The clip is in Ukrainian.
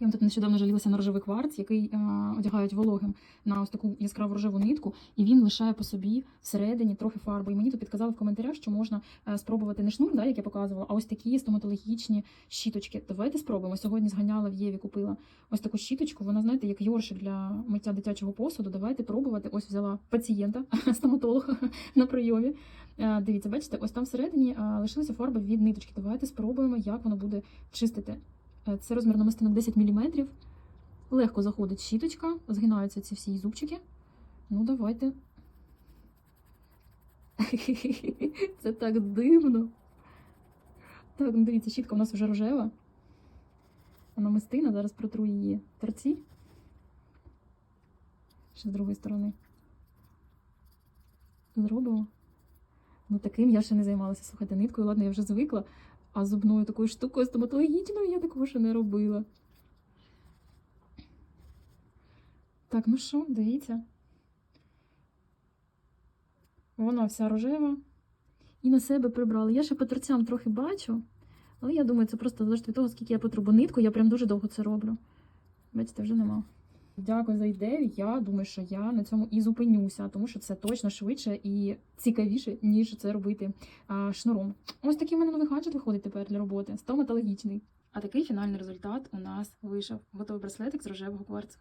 Я тут нещодавно жалілася на рожевий кварц, який е, одягають вологим на ось таку яскраву рожеву нитку, і він лишає по собі всередині трохи фарби. І мені тут підказали в коментарях, що можна е, спробувати не шнур, да, як я показувала, а ось такі стоматологічні щіточки. Давайте спробуємо. Сьогодні зганяла в Єві, купила ось таку щіточку. Вона, знаєте, як йоршик для миття дитячого посуду. Давайте пробувати. Ось взяла пацієнта, стоматолога на прийомі. Е, Дивіться, бачите, ось там всередині лишилася фарба від ниточки. Давайте спробуємо, як воно буде чистити. Е, Це розмір намистинок 10 мм. Легко заходить щіточка, згинаються ці всі зубчики. Ну, давайте. Це так дивно. Так, ну дивіться, щітка у нас вже рожева. А намистина, зараз протру її торці. Ще з другої сторони. Зробимо. Ну, таким я ще не займалася. Слухайте, ниткою, ладно, я вже звикла, а зубною такою штукою стоматологічною я такого ще не робила. Так, ну що, дивіться. Вона вся рожева. І на себе прибрала. Я ще по торцям трохи бачу, але я думаю, це просто залежить від того, скільки я потребу нитку, я прям дуже довго це роблю. Бачите, вже нема. Дякую за ідею. Я думаю, що я на цьому і зупинюся, тому що це точно швидше і цікавіше, ніж це робити а, шнуром. Ось такий у мене новий гаджет виходить тепер для роботи. Стоматологічний. А такий фінальний результат у нас вийшов. Готовий браслетик з рожевого кварцу.